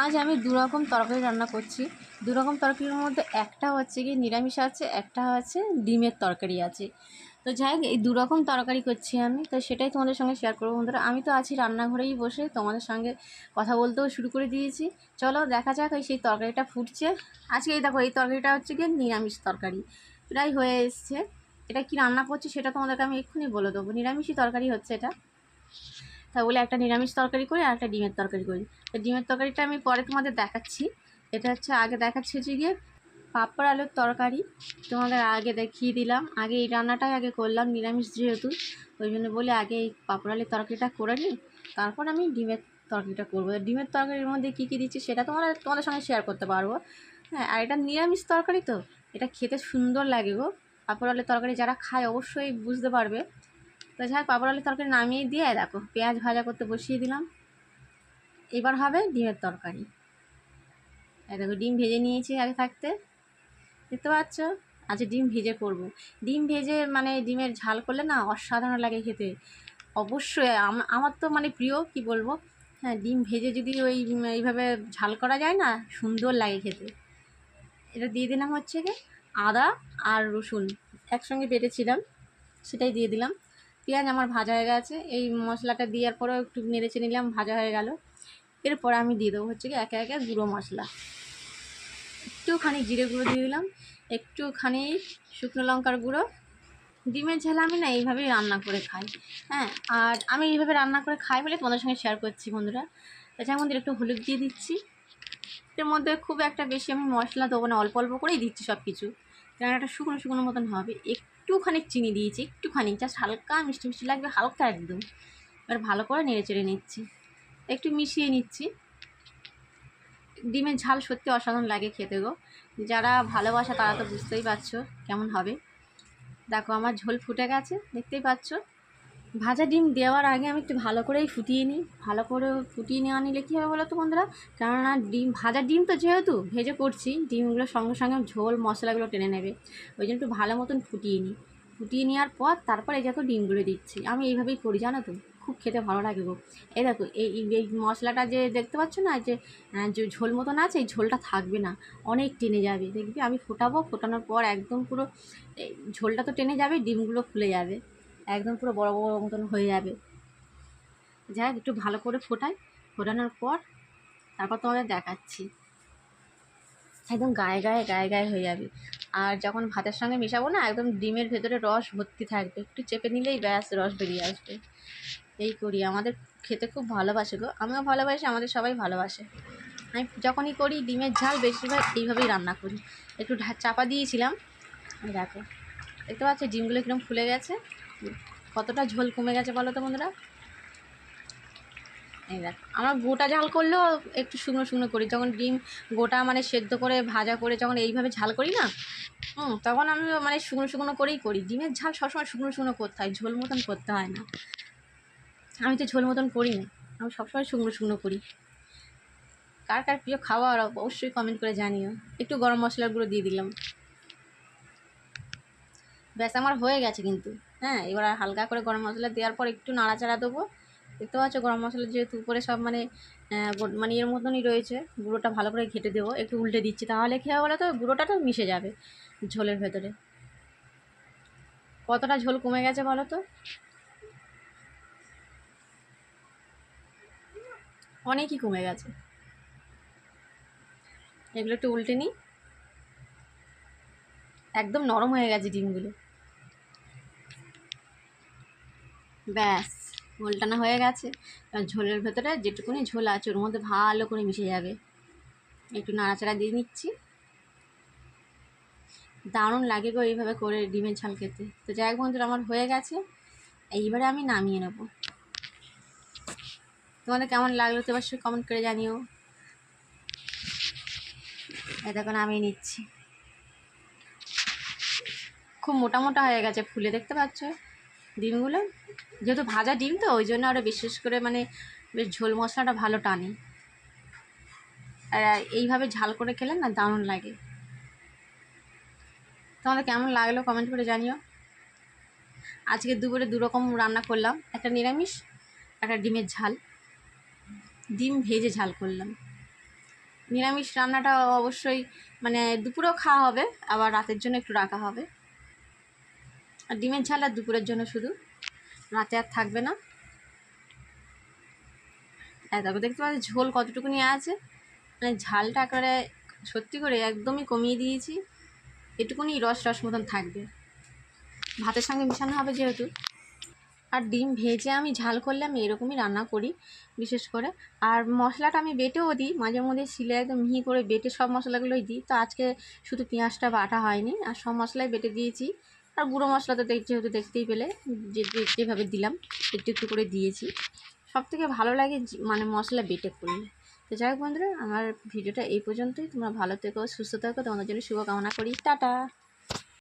আজ আমি দু রকম তরকারি রান্না করছি। দু রকম তরকারির মধ্যে একটা হচ্ছে কি নিরামিষ আছে, একটা হচ্ছে ডিমের তরকারি আছে। তো যাই হোক, এই দু রকম তরকারি করছি আমি। তো সেটাই তোমাদের সঙ্গে শেয়ার করব বন্ধুরা। আমি তো আছি রান্নাঘরেই বসে, তোমাদের সঙ্গে কথা বলতেও শুরু করে দিয়েছি। চলো দেখা যাক ওই সেই তরকারিটা ফুটছে। আজকে এই দেখো, এই তরকারিটা হচ্ছে কি নিরামিষ তরকারি। প্রায় হয়ে এসছে। এটা কি রান্না করছি সেটা তোমাদেরকে আমি এক্ষুনি বলে দেবো। নিরামিষই তরকারি হচ্ছে এটা। তা বলে একটা নিরামিষ তরকারি করি আর একটা ডিমের তরকারি করি। তো ডিমের তরকারিটা আমি পরে তোমাদের দেখাচ্ছি। এটা হচ্ছে আগে দেখাচ্ছি হচ্ছে গিয়ে পাপড় আলুর তরকারি। তোমাদের আগে দেখিয়ে দিলাম। আগে এই রান্নাটাই আগে করলাম নিরামিষ যেহেতু। ওই জন্য বলে আগে এই পাপড় আলুর তরকারিটা করে নিই। তারপর আমি ডিমের তরকারিটা করব। ডিমের তরকারির মধ্যে কী কী দিচ্ছি সেটা তোমরা তোমাদের সঙ্গে শেয়ার করতে পারব। হ্যাঁ আর এটা নিরামিষ তরকারি তো। এটা খেতে সুন্দর লাগে গো। পাপড় আলুর তরকারি যারা খায় অবশ্যই বুঝতে পারবে। তো যাই পাঁপড় আলুর তরকারি নামিয়ে দিয়ে দেখো, পেঁয়াজ ভাজা করতে বসিয়ে দিলাম। এবার হবে ডিমের তরকারি। দেখো, ডিম ভেজে নিয়েছি আগে থাকতে। দেখতে পাচ্ছ? আচ্ছা ডিম ভেজে করব। ডিম ভেজে মানে ডিমের ঝাল করলে না অসাধারণ লাগে খেতে। অবশ্যই আমার তো মানে প্রিয়, কি বলব? হ্যাঁ ডিম ভেজে যদি ওই, এইভাবে ঝাল করা যায় না, সুন্দর লাগে খেতে। এটা দিয়ে দিলাম হচ্ছে কি আদা আর রসুন। একসঙ্গে বেটেছিলাম, সেটাই দিয়ে দিলাম। পেঁয়াজ আমার ভাজা হয়ে গেছে। এই মশলাটা দেওয়ার পরেও একটু নেড়েচে নিলাম, ভাজা হয়ে গেল। এরপর আমি দিয়ে দেবো হচ্ছে কি একে একে গুঁড়ো মশলা। একটুখানি জিরে গুঁড়ো দিয়ে দিলাম, একটুখানি শুকনো লঙ্কার গুঁড়ো। ডিমের ঝাল আমি না এইভাবেই রান্না করে খাই হ্যাঁ। আর আমি এইভাবে রান্না করে খাই বলে তোমাদের সঙ্গে শেয়ার করছি বন্ধুরা। তাছাড়া মধ্যে একটু হলুদ দিয়ে দিচ্ছি। এর মধ্যে খুব একটা বেশি আমি মশলা দেবো না, অল্প অল্প করেই দিচ্ছি সব কিছু একটা শুকনো শুকনো মতন হবে। একটুখানি চিনি দিয়েছি, একটুখানি জাস্ট হালকা মিষ্টি মিষ্টি লাগবে, হালকা একদম। এবার ভালো করে নেড়ে চেড়ে নিচ্ছি। একটু মিশিয়ে নিচ্ছি। ডিমের ঝাল সত্যি অসাধারণ লাগে খেতে গো। যারা ভালোবাসা তারা তো বুঝতেই পারছ কেমন হবে। দেখো আমার ঝোল ফুটে গেছে, দেখতেই পাচ্ছ? ভাজা ডিম দেওয়ার আগে আমি একটু ভালো করেই ফুটিয়ে নিই। ভালো করে ফুটিয়ে নেওয়া নিলে কী হবে বলো তো বন্ধুরা? কেননা ডিম, ভাজা ডিম তো যেহেতু ভেজে করছি, ডিমগুলো সঙ্গে সঙ্গে ঝোল, মশলাগুলো টেনে নেবে। ওই জন্য একটু ভালো মতন ফুটিয়ে নিই। ফুটিয়ে নেওয়ার পর তারপরে এই দেখো ডিমগুলো দিচ্ছি। আমি এইভাবেই করি, জানো তো? খুব খেতে ভালো লাগে গো। এই দেখো, এই, এই- মশলাটা যে দেখতে পাচ্ছ না, যে যে ঝোল মতন আছে, এই ঝোলটা থাকবে না। অনেক টেনে যাবে। দেখবি আমি ফোটাবো, ফোটানোর পর একদম পুরো ঝোলটা তো টেনে যাবে, ডিমগুলো ফুলে যাবে। একদম পুরো বড় বড় মতন হয়ে যাবে। যাই হোক, একটু ভালো করে ফোটাই। ফোটানোর পর তারপর তোমাদের দেখাচ্ছি। একদম গায়ে গায়ে গায়ে গায়ে হয়ে যাবে। আর যখন ভাতের সঙ্গে মেশাবো না একদম ডিমের ভেতরে রস ভর্তি থাকবে। একটু চেপে নিলেই ব্যাস রস বেরিয়ে আসবে। এই করি আমাদের খেতে খুব ভালোবাসে গো। আমিও ভালোবাসি আমাদের সবাই ভালোবাসে। আমি যখনই করি ডিমের ঝাল বেশিরভাগ এইভাবেই রান্না করি। একটু চাপা দিয়েছিলাম। দেখো দেখতে পাচ্ছ ডিমগুলো কীরকম ফুলে গেছে। কতটা ঝোল কমে গেছে বলো তো বন্ধুরা? এই দেখ, আমরা গোটা ঝাল করলেও একটু শুকনো শুকনো করি। যখন ডিম গোটা মানে সেদ্ধ করে, ভাজা করে যখন এইভাবে ঝাল করি না, হুম, তখন আমি মানে শুকনো শুকনো করেই করি। ডিমের ঝাল সবসময় শুকনো শুকনো করতে হয়, ঝোল মতন করতে হয় না। আমি তো ঝোল মতন করি না, আমি সবসময় শুকনো শুকনো করি। কার কার প্রিয় খাবার অবশ্যই কমেন্ট করে জানিও। একটু গরম মশলার গুঁড়ো দিয়ে দিলাম। ব্যাস, আমার হয়ে গেছে কিন্তু। হ্যাঁ এবার হালকা করে গরম মশলা দেওয়ার পর একটু নাড়াচাড়া দেবো। দেখতে পাচ্ছ গরম মশলা যেহেতু উপরে সব মানে মানে এর মতনই রয়েছে, গুঁড়োটা ভালো করে ঘেটে দেবো। একটু উল্টে দিচ্ছি, তাহলে হবে বলো তো? গুঁড়োটা তো মিশে যাবে ঝোলের ভেতরে। কতটা ঝোল কমে গেছে বলো তো? অনেকই কমে গেছে। এগুলো একটু উল্টে নিই। একদম নরম হয়ে গেছে ডিমগুলো। ব্যাস উল্টানো হয়ে গেছে। এবার ঝোলের ভেতরে যেটুকুনি ঝোল আছে, ওর মধ্যে ভালো করে মিশে যাবে। একটু নাড়াচাড়া দিয়ে নিচ্ছি। দারুণ লাগে গো এইভাবে করে ডিমের ঝাল খেতে। তো যাই হোক বন্ধুরা, আমার হয়ে গেছে। এইবারে আমি নামিয়ে নেব। তোমাদের কেমন লাগল তো অবশ্যই কমেন্ট করে জানিও। দেখো, নামিয়ে নিচ্ছি। খুব মোটা মোটা হয়ে গেছে ফুলে, দেখতে পাচ্ছ? ডিমগুলো। যেহেতু ভাজা ডিম তো, ওই জন্য আরও বিশেষ করে মানে বেশ ঝোল মশলাটা ভালো টানে। আর এইভাবে ঝাল করে খেলে না দারুণ লাগে। তোমাদের কেমন লাগল কমেন্ট করে জানিও। আজকে দুপুরে দু রকম রান্না করলাম, একটা নিরামিষ, একটা ডিমের ঝাল। ডিম ভেজে ঝাল করলাম। নিরামিষ রান্নাটা অবশ্যই মানে দুপুরেও খাওয়া হবে, আবার রাতের জন্য একটু রাখা হবে। আর ডিমের ঝাল আর দুপুরের জন্য শুধু। রাতে আর থাকবে না। তারপর দেখতে পাচ্ছি ঝোল কতটুকু নিয়ে আছে? মানে ঝালটা একেবারে সত্যি করে একদমই কমিয়ে দিয়েছি। এটুকুনি রস রস মতন থাকবে। ভাতের সঙ্গে মিশানো হবে যেহেতু। আর ডিম ভেজে আমি ঝাল করলে আমি এরকমই রান্না করি, বিশেষ করে। আর মশলাটা আমি বেটেও দিই, মাঝে মধ্যে শিলে একদম মিহি করে বেটে সব মশলাগুলোই দিই। তো আজকে শুধু পেঁয়াজটা বাটা হয়নি, আর সব মশলাই বেটে দিয়েছি। আর গুঁড়ো মশলা তো যেহেতু দেখতেই পেলে, যে- যেভাবে দিলাম, একটু একটু করে দিয়েছি। সব থেকে ভালো লাগে মানে মশলা বেটে করলে। তো যাই হোক বন্ধুরা, আমার ভিডিওটা এই পর্যন্তই। তোমরা ভালো থেকো, সুস্থ থাকো। তোমাদের জন্য শুভকামনা করি। টাটা!